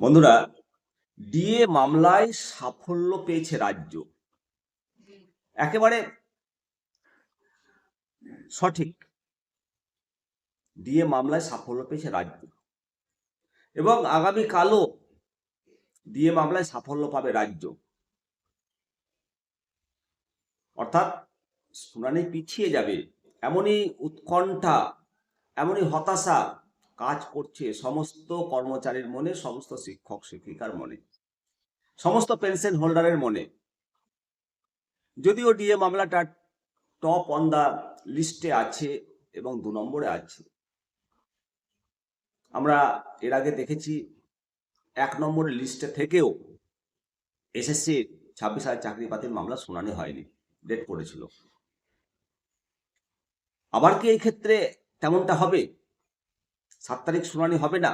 বন্ধুরা, ডিএ মামলায় সাফল্য পেয়েছে রাজ্য। একেবারে সঠিক। ডিএ মামলায় সাফল্য পেয়েছে রাজ্য। এবং আগামী কালও ডিএ মামলায় সাফল্য পাবে রাজ্য। অর্থাৎ শুনানি পিছিয়ে যাবে। এমনই উৎকণ্ঠা, এমনই হতাশা কাজ করছে সমস্ত কর্মচারীর মনে, সমস্ত শিক্ষক, শিক্ষিকার মনে, সমস্ত পেনশন হোল্ডারের মনে। যদিও ডিএ মামলাটা টপ অন দা লিস্টে আছে এবং দু নম্বরে আছে। আমরা এর আগে দেখেছি, এক নম্বরের লিস্টে থেকেও এসএসসি ছাব্বিশ হাজার চাকরি বাতিল মামলা শুনানি হয়নি ডেট পড়েছিল আবার কি এই ক্ষেত্রে তেমনটা হবে? সাত তারিখ শুনানি হবে না?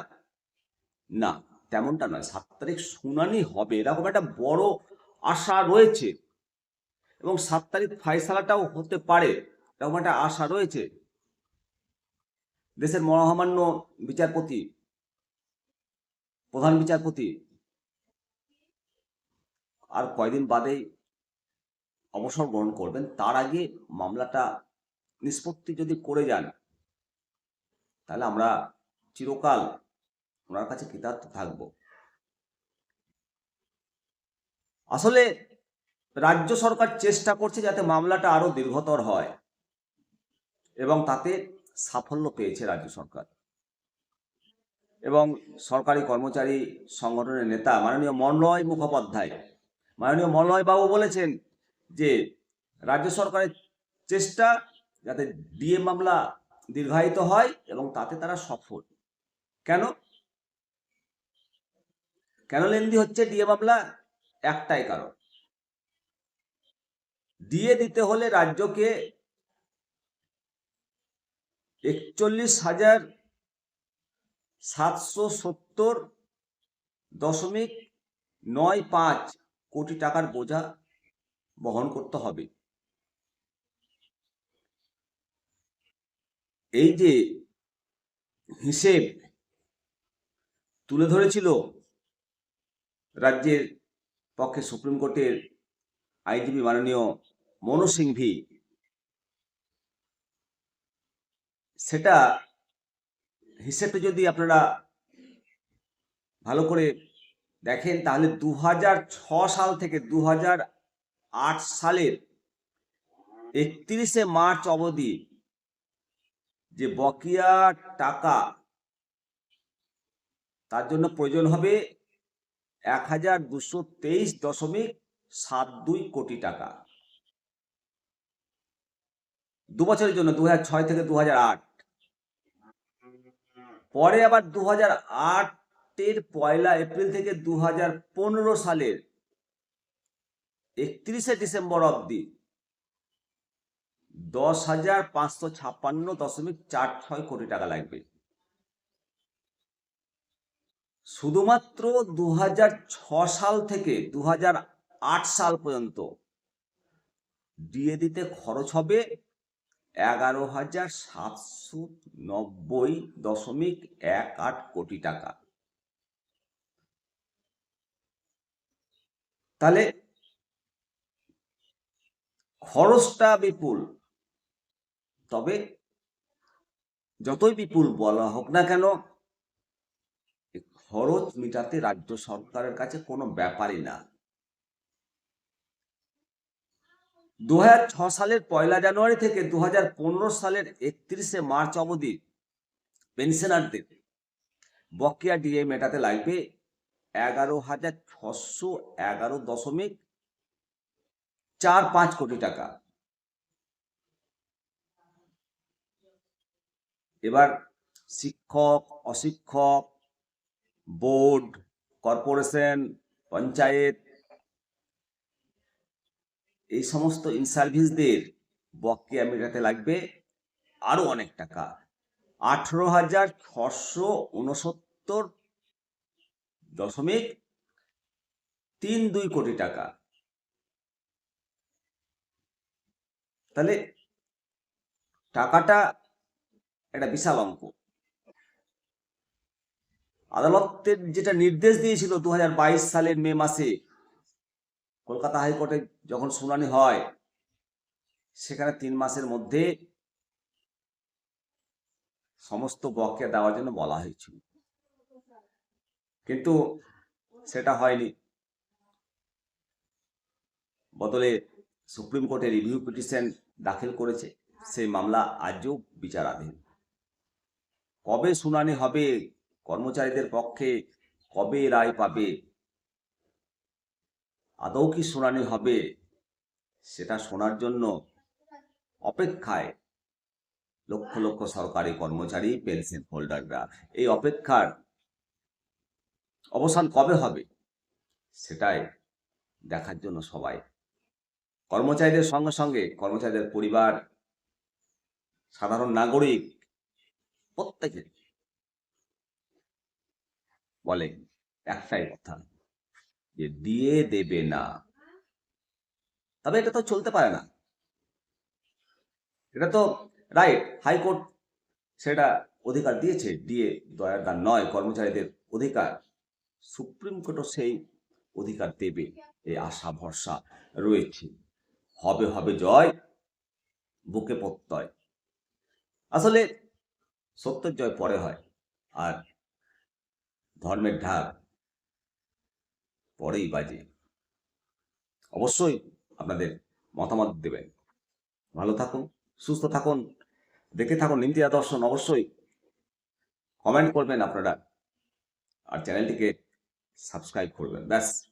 না, তেমনটা নয়। সাত তারিখ শুনানি হবে। এরকম একটা বড় আশা রয়েছে। এবং সাত তারিখ ফাইসালাটাও হতে পারে। এরকম একটা আশা রয়েছে। দেশের মহামান্য বিচারপতি, প্রধান বিচারপতি, আর কয়দিন বাদেই অবসর গ্রহণ করবেন, তার আগে মামলাটা নিষ্পত্তি যদি করে যান, তাহলে আমরা চিরকাল ওনার কাছে কৃতার্থ থাকব। আসলে রাজ্য সরকার চেষ্টা করছে যাতে মামলাটা আরও দীর্ঘতর হয় এবং তাতে সাফল্য পেয়েছে রাজ্য সরকার। এবং সরকারি কর্মচারী সংগঠনের নেতা মাননীয় মলয় মুখোপাধ্যায়, মাননীয় মলয় বাবু বলেছেন যে রাজ্য সরকারের চেষ্টা যাতে ডিএ মামলা দীর্ঘায়িত হয় এবং তাতে তারা সফল। কেন? কেন লেন্দি হচ্ছে? ডিএ মামলা একটাই কারণ। ডিএ দিতে হলে রাজ্যকে একচল্লিশ হাজার সাতশো সত্তর দশমিক নয় পাঁচ কোটি টাকার বোঝা বহন করতে হবে। এই যে হিসেব তুলে ধরেছিল রাজ্যের পক্ষে সুপ্রিম কোর্টের আইনজীবী মাননীয় মনো সিংভি। সেটা হিসেবে যদি আপনারা ভালো করে দেখেন, তাহলে দু সাল থেকে দু হাজার আট সালের একত্রিশে মার্চ অবধি যে বকেয়া টাকা তার জন্য প্রয়োজন হবে এক হাজার দুশো তেইশ দশমিক সাত দুই কোটি টাকা। দু বছরের জন্য দু ছয় থেকে দু আট। পরে আবার দু হাজার আটের পয়লা এপ্রিল থেকে দু পনেরো সালের একত্রিশে ডিসেম্বর অবধি দশ হাজার পাঁচশো ছাপ্পান্ন দশমিক চার ছয় কোটি টাকা লাগবে। শুধুমাত্র দু সাল থেকে দু হাজার আট সাল পর্যন্ত দিয়ে দিতে খরচ হবে এগারো হাজার সাতশো নব্বই দশমিক এক আট কোটি টাকা। তাহলে খরচটা বিপুল, তবে যতই বিপুল বলা হোক না কেন খরচ মেটাতে রাজ্য সরকারের কাছে কোনো ব্যাপারই না। দু সালের পয়লা জানুয়ারি থেকে দু হাজার পনেরো সালের একত্রিশে মার্চ অবধি পেনশনারদের বকেয়া ডিএ মেটাতে লাগবে এগারো হাজার ছশো এগারো দশমিক চার পাঁচ কোটি টাকা। এবার শিক্ষক, অশিক্ষক বোর্ড, কর্পোরেশন, পঞ্চায়েত, এই সমস্ত ইন সার্ভিসদের বকেয়া মেটাতে লাগবে আরও অনেক টাকা। আঠেরো হাজার ছশো উনসত্তর দশমিক তিন দুই কোটি টাকা। তাহলে টাকাটা একটা বিশাল অঙ্ক। আদালতের যেটা নির্দেশ দিয়েছিল দু হাজার বাইশ সালের মে মাসে, কলকাতা হাইকোর্টে যখন শুনানি হয়, সেখানে তিন মাসের মধ্যে সমস্ত বকেয়া দেওয়ার জন্য বলা হয়েছিল। কিন্তু সেটা হয়নি। বদলে সুপ্রিম কোর্টে রিভিউ পিটিশন দাখিল করেছে, সেই মামলা আজও বিচারাধীন। কবে শুনানি হবে কর্মচারীদের পক্ষে কবে রায় পাবে? আদৌ কি শুনানি হবে? সেটা শোনার জন্য অপেক্ষায় লক্ষ লক্ষ সরকারি কর্মচারী, পেনশন হোল্ডাররা। এই অপেক্ষার অবসান কবে হবে? সেটাই দেখার জন্য সবাই। কর্মচারীদের সঙ্গে সঙ্গে কর্মচারীদের পরিবার, সাধারণ নাগরিক প্রত্যেকে বলে একটাই কথা, যে দিয়ে দেবে না। তবে এটা তো চলতে পারে না। এটা তো রাইট, হাইকোর্ট সেটা অধিকার দিয়েছে, দিয়ে দয়ার দান নয়, কর্মচারীদের অধিকার। সুপ্রিম কোর্টও সেই অধিকার দেবে, এই আশা ভরসা রয়েছে। হবে হবে জয়, বুকে প্রত্যয়। আসলে সত্যের জয় পরে হয়, আর ধর্মের ঢাক। পরেই বাজে। অবশ্যই আপনাদের মতামত দেবেন। ভালো থাকুন, সুস্থ থাকুন, দেখে থাকুন নিমতিয়া দর্শন অবশ্যই কমেন্ট করবেন আপনারা। আর চ্যানেলটিকে সাবস্ক্রাইব করবেন, ব্যাস।